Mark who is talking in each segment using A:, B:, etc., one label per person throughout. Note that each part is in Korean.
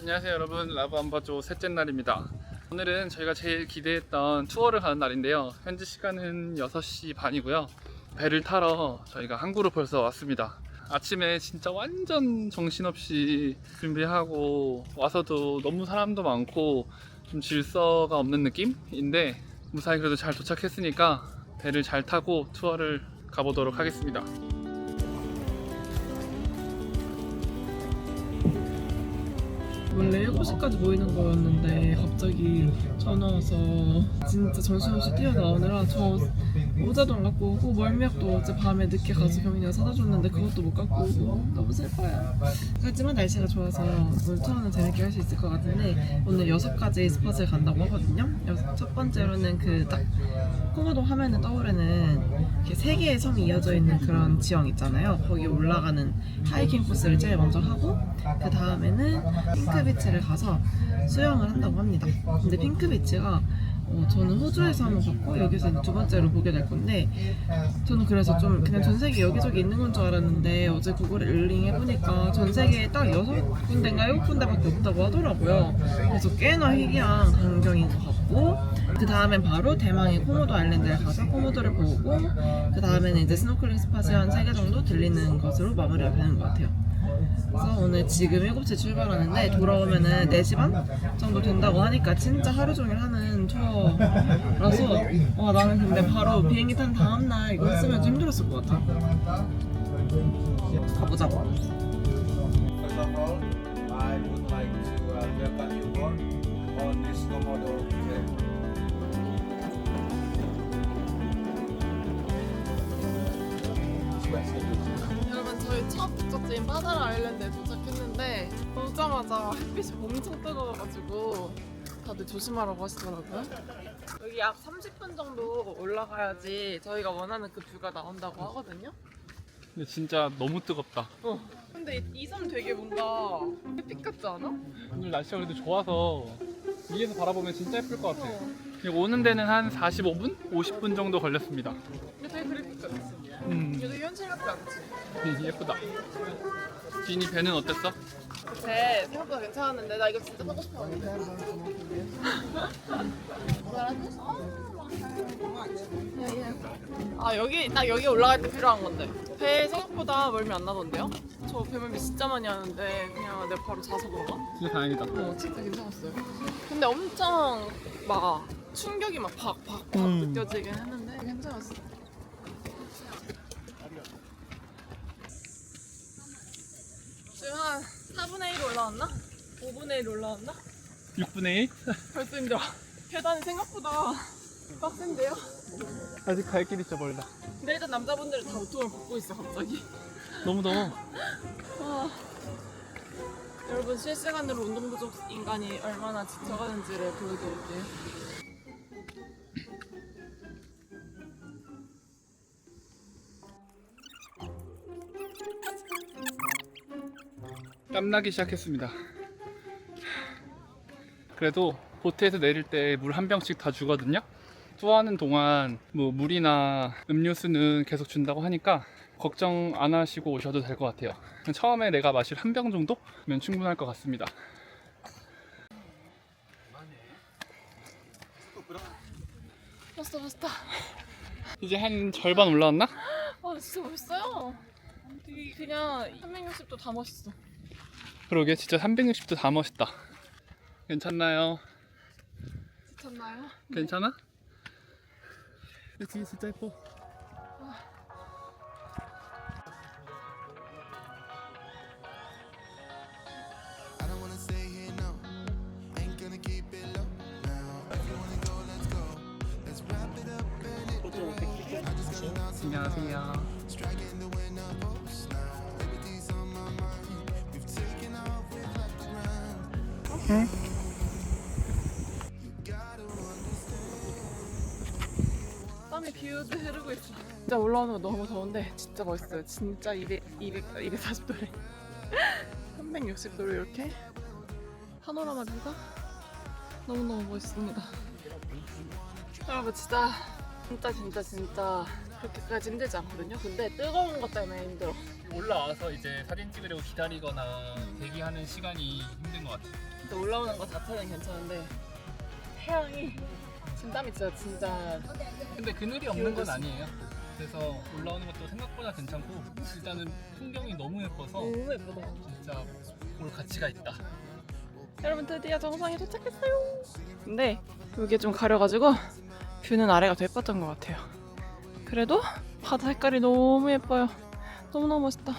A: 안녕하세요 여러분. 라브 안바조 셋째 날입니다. 오늘은 저희가 제일 기대했던 투어를 가는 날인데요. 현지 시간은 6시 반이고요. 배를 타러 저희가 항구로 벌써 왔습니다. 아침에 진짜 완전 정신없이 준비하고 와서도 너무 사람도 많고 좀 질서가 없는 느낌인데 무사히 그래도 잘 도착했으니까 배를 잘 타고 투어를 가보도록 하겠습니다
B: 원래 7시까지 모이는 거였는데 갑자기 전화 와서 진짜 정신없이 뛰어나오느라 저 모자도 안 갖고 오고 멀미약도 어제 밤에 늦게 가서 경민이가 사다 줬는데 그것도 못 갖고 오고 너무 슬퍼요. 하지만 날씨가 좋아서 오늘 투어는 재밌게 할 수 있을 것 같은데 오늘 여섯 가지 스팟을 간다고 하거든요. 첫 번째로는 그딱 코모도 화면에 떠오르는 이렇게 세 개의 섬이 이어져 있는 그런 지형 있잖아요. 거기 올라가는 하이킹 코스를 제일 먼저 하고 그 다음에는 핑크비치를 가서 수영을 한다고 합니다. 근데 핑크비치가 어, 저는 호주에서 한번 봤고 여기서 두 번째로 보게 될 건데 저는 그래서 좀 그냥 전 세계 여기저기 있는 건 줄 알았는데 어제 구글에 릴링 해보니까 전 세계에 딱 여섯 군데인가 일곱 군데밖에 없다고 하더라고요. 그래서 꽤나 희귀한 광경인 것 같고 그 다음엔 바로 대망의 코모도 아일랜드에 가서 코모도를 보고 그 다음에는 이제 스노클링 스팟이 한세개 정도 들리는 것으로 마무리가 되는 것 같아요. 그래서 오늘 지금 7시에 출발하는데 돌아오면은 4시 반 정도 된다고 하니까 진짜 하루 종일 하는 투어라서 와 나는 근데 바로 비행기 탄 다음날 이거 했으면 좀 힘들었을 것 같아
C: all, I would like to uh, welcome you all on this Komodo
B: 첫 목적지인 바다라 아일랜드에 도착했는데 오자마자 햇빛이 엄청 뜨거워가지고 다들 조심하라고 하시더라고요 여기 약 30분 정도 올라가야지 저희가 원하는 그 뷰가 나온다고 하거든요
A: 근데 진짜 너무 뜨겁다
B: 어. 근데 이 섬 되게 뭔가 햇빛 같지 않아?
A: 오늘 날씨가 그래도 좋아서 위에서 바라보면 진짜 예쁠 것 같아.
B: 어.
A: 오는 데는 한 45분? 50분 정도 걸렸습니다.
B: 이게 되게 그래 되게 현실 같지 않지?
A: 예쁘다. 지니 배는 어땠어?
B: 배 생각보다 괜찮았는데 나 이거 진짜 타고 싶었는데 아 여기 딱 여기 올라갈 때 필요한 건데 배 생각보다 멀미 안 나던데요? 저 배멀미 진짜 많이 하는데 그냥 내가 바로 자서 그런가?
A: 진짜 다행이다.
B: 어 진짜 괜찮았어요 근데 엄청 막 충격이 막 팍팍팍
A: 음.
B: 느껴지긴 했는데 괜찮았어 지금 한 4분의 1 올라왔나? 5분의 1 올라왔나?
A: 6분의 1?
B: 벌써 힘들어 계단이 생각보다 빡센데요?
A: 아직 갈 길이 진짜 멀다.
B: 근데 일단 남자분들은 다 우통을 벗고 있어 갑자기
A: 너무 더워.
B: 아. 여러분 실시간으로 운동 부족 인간이 얼마나 지쳐가는지를 보여드릴게요
A: 땀나기 시작했습니다. 그래도 보트에서 내릴 때 물 한 병씩 다 주거든요. 투어하는 동안 뭐 물이나 음료수는 계속 준다고 하니까 걱정 안 하시고 오셔도 될 것 같아요. 처음에 내가 마실 한 병 정도면 충분할 것 같습니다.
B: 멋있다 멋있다
A: 이제 한 절반 올라왔나?
B: 아 진짜 멋있어요 되게 그냥 360도 다 멋있어
A: 그러게 진짜 360도 다 멋있다. 괜찮나요?
B: 미쳤나요?
A: 괜찮아? 뒤에 진짜 예뻐.
D: Here, no.
B: 땀이 비우듯 흐르고 있어. 진짜 올라오는 거 너무 더운데 진짜 멋있어요. 진짜 200, 200, 240도래. 360도로 이렇게? 파노라마 뷰가? 너무너무 멋있습니다. 여러분 진짜 진짜 진짜 진짜 그렇게까지 힘들지 않거든요. 근데 뜨거운 것 때문에 힘들어.
A: 올라와서 이제 사진 찍으려고 기다리거나 대기하는 시간이 힘든 것 같아요.
B: 근데 올라오는 거 자체는 괜찮은데 태양이 진땀이 진짜 진짜
A: 근데 그늘이 없는 건 아니에요. 그래서 올라오는 것도 생각보다 괜찮고 일단은 풍경이 너무 예뻐서
B: 너무 예쁘다.
A: 진짜 볼 가치가 있다.
B: 여러분 드디어 정상에 도착했어요. 근데 여기 좀 가려가지고 뷰는 아래가 더 예뻤던 것 같아요. 그래도 바다 색깔이 너무 예뻐요. 너무너무 멋있다.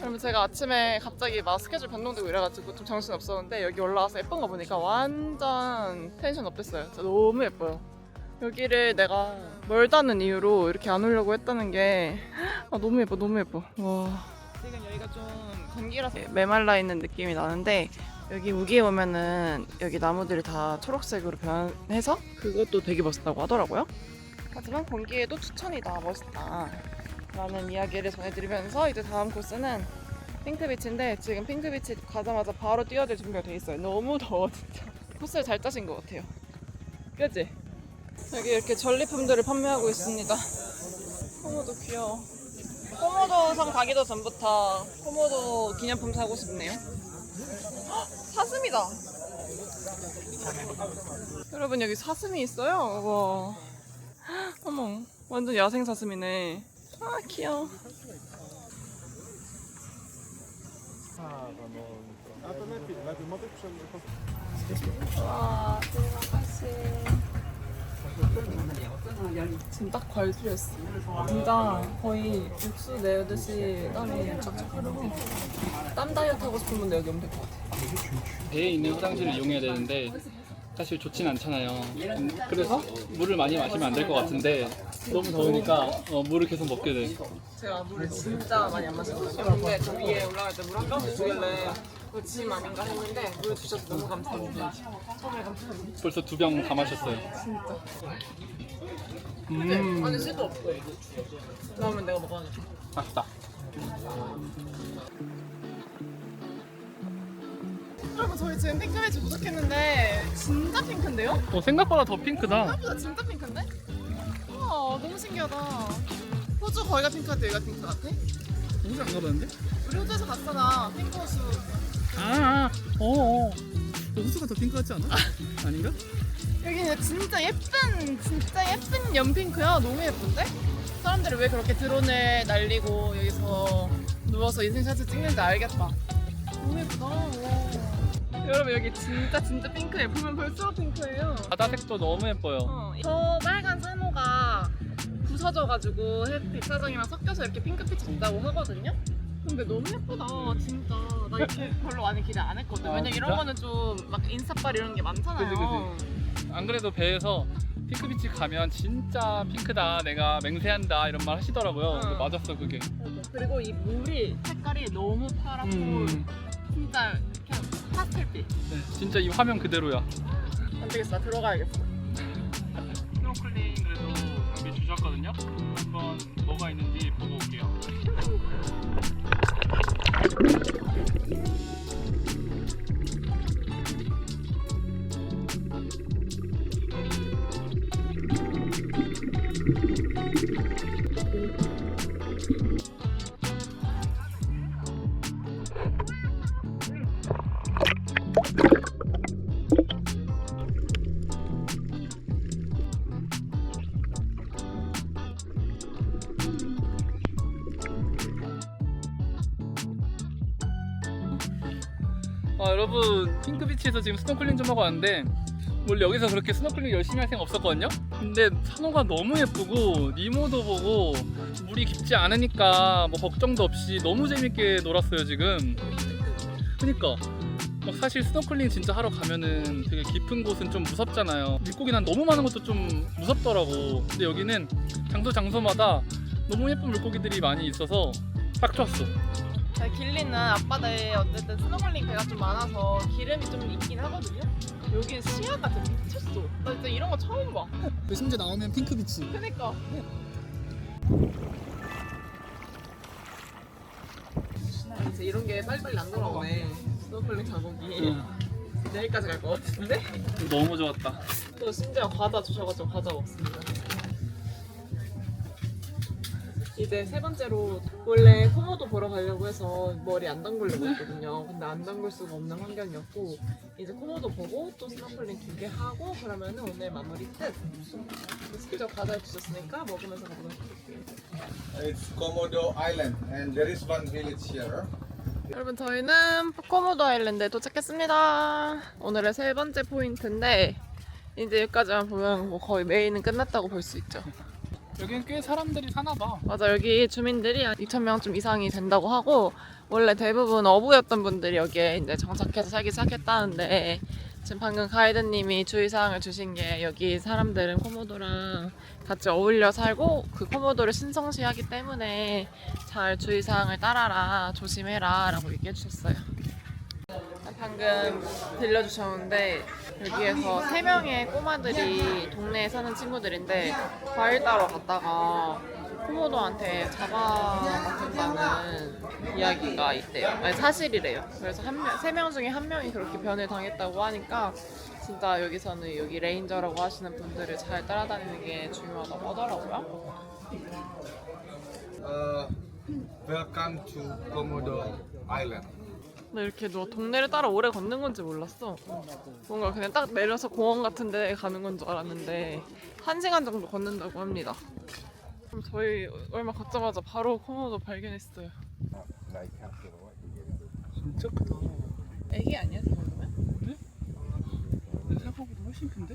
B: 여러분 제가 아침에 갑자기 막 스케줄 변동되고 이래가지고 좀 정신 없었는데 여기 올라와서 예쁜 거 보니까 완전 텐션 업됐어요. 진짜 너무 예뻐요. 여기를 내가 멀다는 이유로 이렇게 안 오려고 했다는 게 아, 너무 예뻐 너무 예뻐 와 지금 여기가 좀 건기라서 메말라 있는 느낌이 나는데 여기 우기에 오면은 여기 나무들이 다 초록색으로 변해서 그것도 되게 멋있다고 하더라고요 하지만 건기에도 추천이다 멋있다 라는 이야기를 전해드리면서 이제 다음 코스는 핑크비치인데 지금 핑크비치 가자마자 바로 뛰어들 준비가 돼 있어요 너무 더워 진짜 코스를 잘 짜신 것 같아요 그지? 여기 이렇게 전리품들을 판매하고 있습니다. 코모도 귀여워. 코모도상 가기도 전부터 코모도 기념품 사고 싶네요. 헉, 사슴이다. 여러분 여기 사슴이 있어요. 와. 헉, 어머, 완전 야생 사슴이네. 아 귀여워. 와, terima 지금 딱 과일투였어. 진짜 거의 육수 내듯이 땀이 쫙쫙 흐르고 땀 다이어트 하고 분들 여기 오면 될 것 같아.
A: 배에 있는 화장실을 이용해야 되는데 사실 좋진 않잖아요. 음, 그래서 물을 많이 마시면 안 될 것 같은데 너무 더우니까 어, 물을 계속 먹게 돼.
B: 제가 물을 진짜 많이 안 마셨거든요. 근데 저 위에 올라갈 때 물 한병 주길래 이거 짐 아닌가 했는데 물 주셔서 너무 감사합니다. 정말 감사합니다.
A: 벌써 두 병 다 마셨어요.
B: 진짜.
A: 음,
B: 아니 씨도 없어. 그러면 내가 먹어야겠다.
A: 맛있다.
B: 여러분 저희 지금 핑크베이지 도착했는데 진짜 핑크인데요?
A: 어, 생각보다 더 핑크다.
B: 생각보다 진짜 핑크인데? 우와 너무 신기하다 호주 거기가 핑크한데 여기가 핑크 같아?
A: 호주 안 가봤는데?
B: 우리 호주에서 갔잖아 핑크 호수
A: 아, 아, 어, 어. 호수가 더 핑크 같지 않아? 아닌가?
B: 여기는 진짜 예쁜 진짜 예쁜 연핑크야 너무 예쁜데? 사람들이 왜 그렇게 드론을 날리고 여기서 누워서 인생샷을 찍는지 알겠다 너무 예쁘다 와. 여러분 여기 진짜 진짜 핑크예요 보면 볼수록 핑크예요
A: 바다색도 너무 예뻐요.
B: 어, 저 빨간 산호가 부서져가지고 햇빛 사정이랑 섞여서 이렇게 핑크빛이 된다고 하거든요. 근데 너무 예쁘다, 진짜. 나 이렇게 별로 많이 기대 안 했거든.
A: 아,
B: 왜냐면
A: 진짜?
B: 이런 거는 좀 막 인스타빨 이런 게 많잖아요.
A: 안 그래도 배에서 핑크비치 가면 진짜 핑크다, 내가 맹세한다 이런 말 하시더라고요. 근데
B: 응.
A: 맞았어 그게.
B: 그리고 이 물이 색깔이 너무 파랗고
A: 음,
B: 진짜 그냥 파스텔빛.
A: 네, 진짜 이 화면 그대로야.
B: 안 되겠어, 나 들어가야겠어.
A: 스노클링 그래도 장비 주셨거든요. Thank you. 비치에서 지금 스노클링 좀 하고 왔는데 원래 여기서 그렇게 스노클링 열심히 할 생각 없었거든요? 근데 산호가 너무 예쁘고 니모도 보고 물이 깊지 않으니까 뭐 걱정도 없이 너무 재밌게 놀았어요 지금. 그니까 막 사실 스노클링 진짜 하러 가면은 되게 깊은 곳은 좀 무섭잖아요. 물고기 난 너무 많은 것도 좀 무섭더라고. 근데 여기는 장소 장소마다 너무 예쁜 물고기들이 많이 있어서 딱 좋았어
B: 길리는 앞바다에 어쨌든 스노클링 배가 좀 많아서 기름이 좀 있긴 하거든요. 여기 시야가 진짜 미쳤어. 나 진짜 이런 거 처음 봐.
A: 심지어 나오면 핑크비치
B: 그니까. 이제 이런 게 빨리빨리 안 돌아오네. 스노클링 작업이. 내일까지 갈 것 같은데?
A: 너무 좋았다.
B: 또 심지어 과자 주셔가지고 과자 먹습니다. 이제 세 번째로 원래 코모도 보러 가려고 해서 머리 안 담그려고 했거든요. 근데 안 담글 수가 없는 환경이었고 이제 코모도 보고 또 스노클링 두 개 하고 그러면은 오늘 마무리 끝. 직접 과자해 주셨으니까 먹으면서 먹으면 좋겠어요.
C: It's Komodo Island, and there is one village here.
B: 여러분 저희는 코모도 아일랜드에 도착했습니다. 오늘의 세 번째 포인트인데 이제 여기까지만 보면 뭐 거의 메인은 끝났다고 볼 수 있죠.
A: 여기는 꽤 사람들이 사나 봐.
B: 맞아 여기 주민들이 한 2,000명 좀 이상이 된다고 하고 원래 대부분 어부였던 분들이 여기에 이제 정착해서 살기 시작했다는데 지금 방금 가이드님이 주의사항을 주신 게 여기 사람들은 코모도랑 같이 어울려 살고 그 코모도를 신성시하기 때문에 잘 주의사항을 따라라 조심해라 라고 얘기해 주셨어요 방금 들려주셨는데 여기에서 세 명의 꼬마들이 동네에 사는 친구들인데 과일 따러 갔다가 코모도한테 잡아먹혔다는 이야기가 있대요. 아니 사실이래요. 그래서 한 명, 세 명 중에 한 명이 그렇게 변을 당했다고 하니까 진짜 여기서는 여기 레인저라고 하시는 분들을 잘 따라다니는 게 중요하다고 하더라고요.
C: Uh, welcome to Komodo Island.
B: 나 이렇게 너 동네를 따라 오래 걷는 건지 몰랐어. 뭔가 그냥 딱 내려서 공원 같은 데 가는 건 줄 알았는데 한 시간 정도 걷는다고 합니다. 그럼 저희 얼마 걷자마자 바로 코모도 발견했어요.
A: 진짜 크다.
B: 애기 아니야 생각보면?
A: 내 생각보다 훨씬 큰데?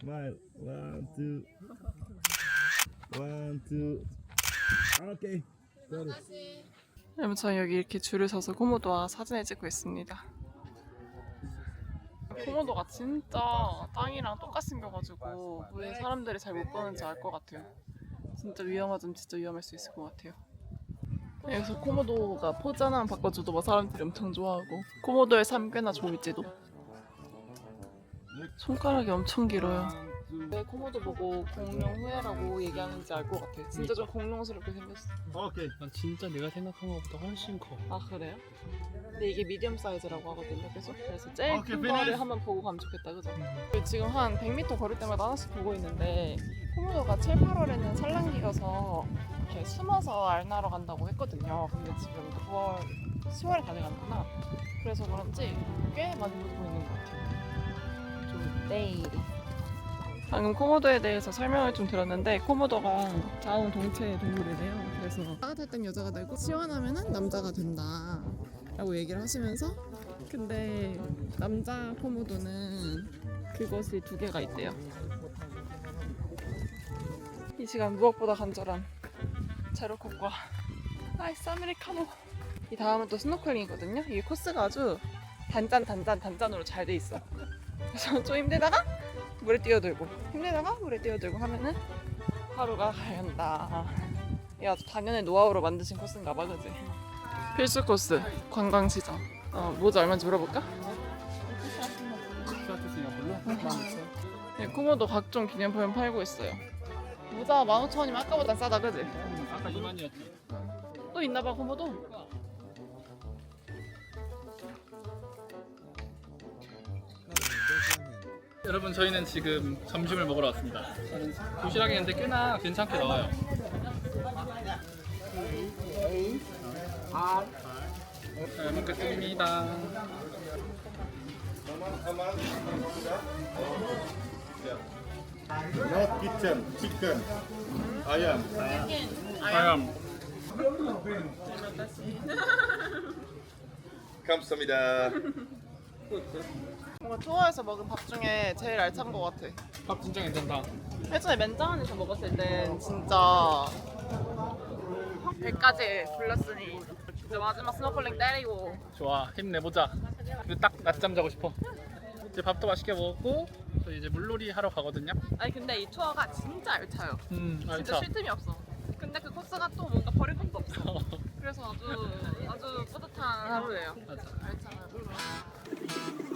E: Smile. One, two. One, two. Okay.
B: 여러분 저희 여기 이렇게 줄을 서서 코모도와 사진을 찍고 있습니다. 코모도가 진짜 땅이랑 똑같이 생겨가지고 왜 사람들이 잘 못 보는지 알 것 같아요. 진짜 위험하면 진짜 위험할 수 있을 것 같아요. 여기서 코모도가 포즈 하나만 바꿔줘도 막 사람들이 엄청 좋아하고 코모도의 삶 꽤나 좋을지도. 손가락이 엄청 길어요. 왜 코모도 보고 공룡 후회라고 얘기하는지 알 것 같아. 진짜 좀 공룡스럽게 생겼어.
E: Okay.
A: 난 진짜 내가 생각한 것보다 훨씬 커.
B: 아 그래요? 근데 이게 미디엄 사이즈라고 하거든요. 계속 그래서 제일
E: 오케이,
B: 큰. 거를 한번 보고 가면 좋겠다, 그죠? 지금 한 100m 걸을 때마다 하나씩 보고 있는데 코모도가 7, 8월에는 산란기가서 이렇게 숨어서 알 나러 간다고 했거든요. 근데 지금 9월, 10월에 다 돼가는구나. 그래서 그런지 꽤 많이 보고 있는 것 같아요. 좀 내일이. 방금 코모도에 대해서 설명을 좀 들었는데 코모도가 자웅동체 동물이래요. 그래서 따뜻할 땐 여자가 되고 시원하면은 남자가 된다. 라고 얘기를 하시면서 근데 남자 코모도는 그것이 두 개가 있대요. 이 시간 무엇보다 간절한 제로콕과 아이스 아메리카노. 이 다음은 또 스노클링이거든요. 이 코스가 아주 단짠 단짠 단짠으로 잘 돼 있어. 그래서 좀 힘들다가 물에 뛰어들고 힘들다가 물에 뛰어들고 하면은 하루가. 이 아주 당연히 노하우로 만드신 코스인가 봐, 그지? 필수 코스 관광시장. 어, 모자 얼마인지 물어볼까? 네, 코모도 각종 기념품 팔고 있어요. 모자 15,000원이면 아까보다 싸다, 그지?
A: 아까 2만이었지.
B: 또 있나봐, 코모도.
A: 여러분 저희는 지금 점심을 먹으러 왔습니다. 저는 도시락이는데 꽤나 괜찮게 나와요. 잘 먹겠습니다.
E: No kitchen. Chicken. Ayam.
A: 아얌.
E: 감사합니다.
B: 뭔가 투어에서 먹은 밥 중에 제일 알찬 것 같아.
A: 밥 진짜 괜찮다.
B: 예전에 맨장안에서 먹었을 땐 진짜 배까지 불렀으니 이제 마지막 스노클링 때리고
A: 좋아 힘내보자. 근데 딱 낮잠 자고 싶어. 이제 밥도 맛있게 먹고 저희 이제 물놀이 하러 가거든요.
B: 아니 근데 이 투어가 진짜 알차요.
A: 음
B: 진짜
A: 알차.
B: 쉴 틈이 없어. 근데 그 코스가 또 뭔가 버릴 것도 없어. 그래서 아주 아주 뿌듯한 하루예요.
A: 맞아.
B: 알차요.
F: Yeah.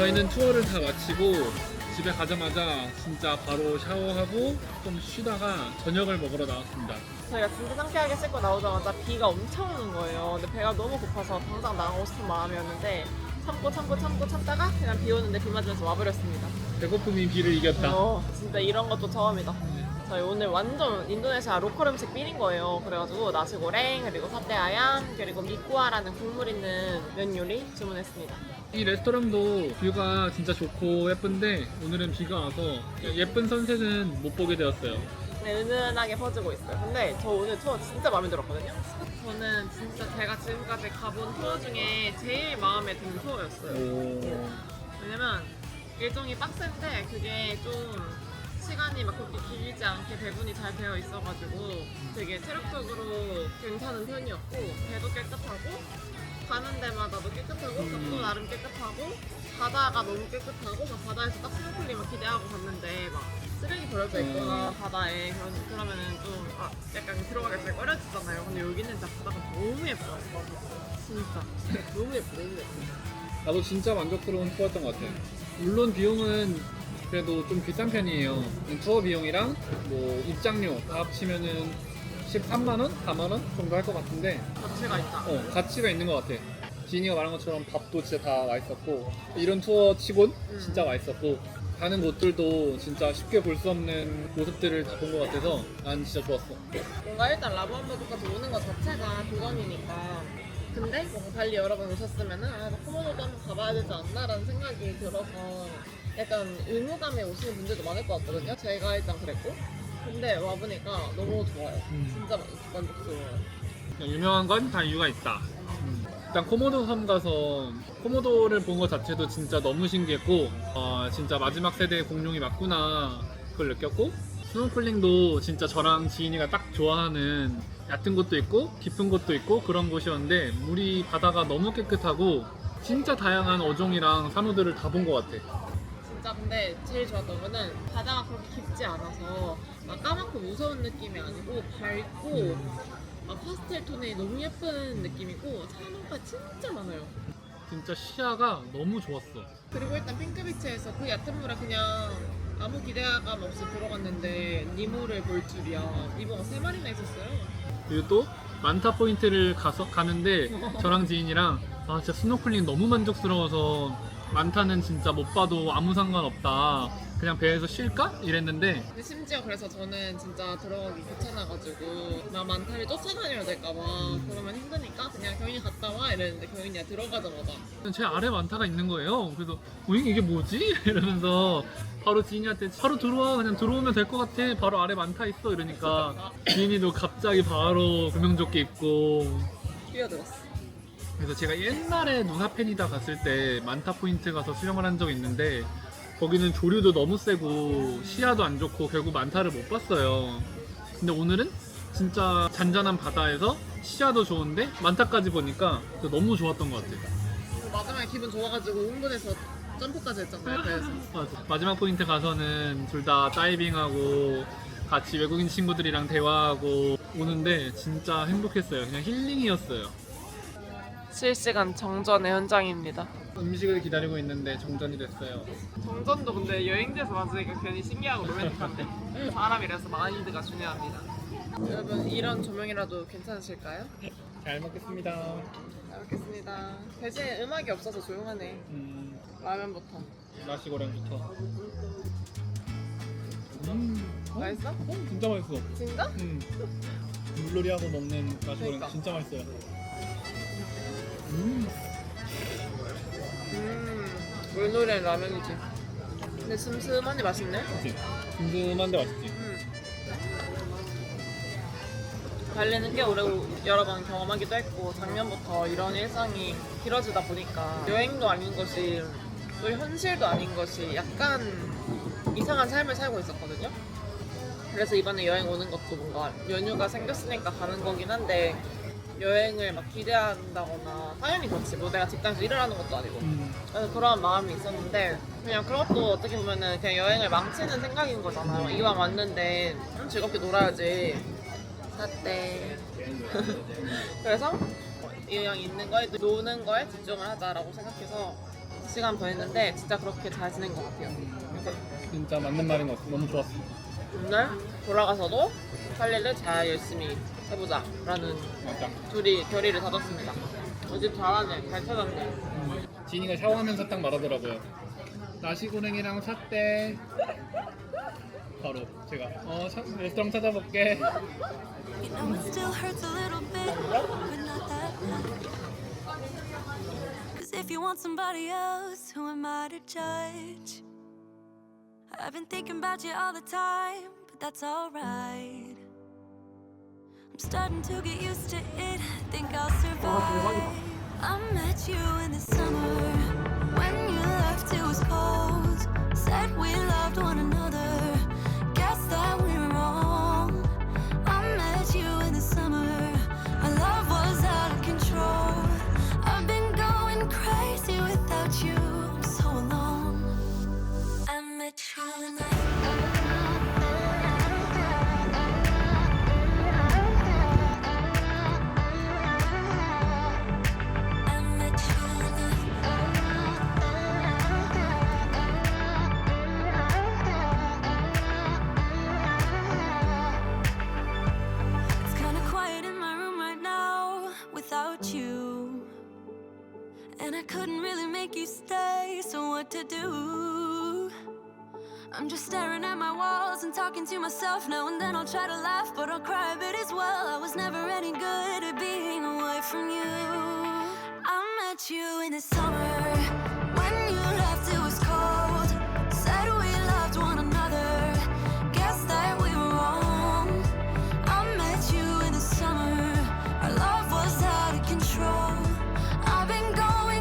A: 저희는 투어를 다 마치고 집에 가자마자 진짜 바로 샤워하고 좀 쉬다가 저녁을 먹으러 나왔습니다.
B: 저희가 진짜 상쾌하게 씻고 나오자마자 비가 엄청 오는 거예요. 근데 배가 너무 고파서 당장 나가고 싶은 마음이었는데 참고 참고 참고 참다가 그냥 비 오는데 비 맞으면서 와버렸습니다.
A: 배고픔이 비를 이겼다.
B: 어, 진짜 이런 것도 처음이다. 저희 오늘 완전 인도네시아 로컬 음식 삘인 거예요. 그래가지고 나시고랭 그리고 사테 아얌 그리고 미꾸아라는 국물 있는 면 요리 주문했습니다.
A: 이 레스토랑도 뷰가 진짜 좋고 예쁜데 오늘은 비가 와서 예쁜 선셋은 못 보게 되었어요.
B: 네, 은은하게 퍼지고 있어요. 근데 저 오늘 투어 진짜 마음에 들었거든요. 저는 진짜 제가 지금까지 가본 투어 중에 제일 마음에 드는 투어였어요.
A: 오.
B: 왜냐면 일정이 빡센데 그게 좀 시간이 막 그렇게 길지 않게 배분이 잘 되어 있어가지고 되게 체력적으로 괜찮은 편이었고 배도 깨끗하고 가는 데마다도 깨끗하고 값도 나름 깨끗하고 바다가 너무 깨끗하고 막 바다에서 딱 스노클링을 기대하고 갔는데 막 쓰레기 버려져 있거나 바다에 그런, 그러면은 좀 아, 약간 들어가기 잘 꺼려지잖아요. 근데 여기는 진짜 바다가 너무 예뻐요. 진짜. 너무 예뻐 너무 예뻐
A: 나도 진짜 만족스러운 투어였던 것 같아. 물론 비용은 그래도 좀 비싼 편이에요. 투어 비용이랑 뭐 입장료 다 합치면은 13만 원, 4만 원 정도 할 것 같은데,
B: 자체가 있다.
A: 어 가치가 있는 것 같아. 지인이가 말한 것처럼 밥도 진짜 다 맛있었고 이런 투어 치곤 진짜 맛있었고 가는 곳들도 진짜 쉽게 볼 수 없는 모습들을 다 본 것 같아서 난 진짜 좋았어.
B: 뭔가 일단 라부안바주까지 오는 것 자체가 도전이니까. 근데 뭔가 발리 여러 번 오셨으면은 아, 나 코모도도 한번 가봐야 되지 않나라는 생각이 들어서 약간 의무감에 오시는 분들도 많을 것 같거든요. 제가 일단 그랬고 근데 와보니까 너무 좋아요 진짜 만- 만족스러워요
A: 유명한 건 다 이유가 있다. 일단 코모도 섬 가서 코모도를 본 것 자체도 진짜 너무 신기했고 어, 진짜 마지막 세대의 공룡이 맞구나 그걸 느꼈고 스노클링도 진짜 저랑 지인이가 딱 좋아하는 얕은 곳도 있고 깊은 곳도 있고 그런 곳이었는데 물이 바다가 너무 깨끗하고 진짜 다양한 어종이랑 산호들을 다 본 것 같아.
B: 진짜 근데 제일 좋았던 거는 바다가 그렇게 깊지 않아서 막 까맣고 무서운 느낌이 아니고 밝고 막 파스텔 톤이 너무 예쁜 느낌이고 산호가 진짜 많아요
A: 진짜 시야가 너무 좋았어.
B: 그리고 일단 핑크비치에서 그 얕은 물에 그냥 아무 기대감 없이 들어갔는데 니모를 볼 줄이야. 니모가 세 마리나 있었어요.
A: 그리고 또 만타 포인트를 가서 가는데 저랑 지인이랑 아 진짜 스노클링 너무 만족스러워서 만타는 진짜 못 봐도 아무 상관없다. 그냥 배에서 쉴까? 이랬는데
B: 근데 심지어 그래서 저는 진짜 들어가기 귀찮아가지고 나 만타를 쫓아다녀야 될까봐 그러면 힘드니까 그냥 경인이 갔다 와 이랬는데 경인이가 들어가자마자.
A: 제 아래 만타가 있는 거예요. 그래서 오잉 이게 뭐지? 이러면서 바로 지인이한테 바로 들어와 그냥 들어오면 될 것 같아. 바로 아래 만타 있어. 이러니까 지인이도 갑자기 바로 구명조끼 입고
B: 뛰어들었어.
A: 그래서 제가 옛날에 누나펜이다 갔을 때 만타 포인트 가서 수영을 한 적이 있는데 거기는 조류도 너무 세고 시야도 안 좋고 결국 만타를 못 봤어요. 근데 오늘은 진짜 잔잔한 바다에서 시야도 좋은데 만타까지 보니까 너무 좋았던 것 같아요.
B: 마지막에 기분 좋아가지고 흥분해서 점프까지 했잖아요.
A: 맞아. 마지막 포인트 가서는 둘 다 다이빙하고 같이 외국인 친구들이랑 대화하고 오는데 진짜 행복했어요. 그냥 힐링이었어요.
B: 실시간 정전의 현장입니다.
A: 음식을 기다리고 있는데 정전이 됐어요.
B: 정전도 근데 여행지에서 맞으니까 괜히 신기하고 로맨틱한데 사람이라서 마인드가 중요합니다. 여러분 이런 조명이라도 괜찮으실까요?
A: 잘 먹겠습니다.
B: 잘 먹겠습니다. 대신 음악이 없어서 조용하네.
A: 음,
B: 라면부터.
A: 나시고랭부터. 음, 어?
B: 맛있어?
A: 어, 진짜 맛있어.
B: 진짜?
A: 음. 물놀이하고 먹는 나시고랭
B: 그러니까.
A: 진짜 맛있어요. 음,
B: 음, 물놀이는 라면이지. 근데 슴슴하니 맛있네.
A: 그치. 든든한데 맛있지.
B: 음. 달리는 꽤 오래 여러 번 경험하기도 했고 작년부터 이런 일상이 길어지다 보니까 여행도 아닌 것이 또 현실도 아닌 것이 약간 이상한 삶을 살고 있었거든요. 그래서 이번에 여행 오는 것도 뭔가 연휴가 생겼으니까 가는 거긴 한데 여행을 막 기대한다거나 당연히 그렇지 뭐 내가 직장에서 일을 하는 것도 아니고
A: 음,
B: 그래서 그런 마음이 있었는데 그냥 그것도 어떻게 보면은 그냥 여행을 망치는 생각인 거잖아요. 이왕 왔는데 좀 즐겁게 놀아야지. 샀대. 그래서 이왕 있는 거에 노는 거에 집중을 하자라고 생각해서 시간 더 했는데 진짜 그렇게 잘 지낸 것 같아요. 그래서
A: 진짜 맞는 말인 것 같아. 너무 좋았어.
B: 오늘 돌아가서도 할 일을 잘 열심히 해보자 라는
A: 맞아.
B: 둘이 결의를 다졌습니다. 어집 잘하네, 잘 찾았네.
A: 지인이가 샤워하면서 딱 말하더라고요. 나시고랭이랑 샀대. 바로 제가 어 사- 레스토랑 찾아볼게.
F: You know it still hurts a little bit, but not that bad. Cause if you want somebody else, who am I to judge? I've been thinking about you all the time, but that's alright. I'm starting to get used to it, think I'll survive. I met you in the summer when you left, it was cold. Said we loved one another, I couldn't really make you stay, so what to do? I'm just staring at my walls and talking to myself now and then I'll try to laugh, but I'll cry a bit as well. I was never any good at being away from you. I met you in the summer.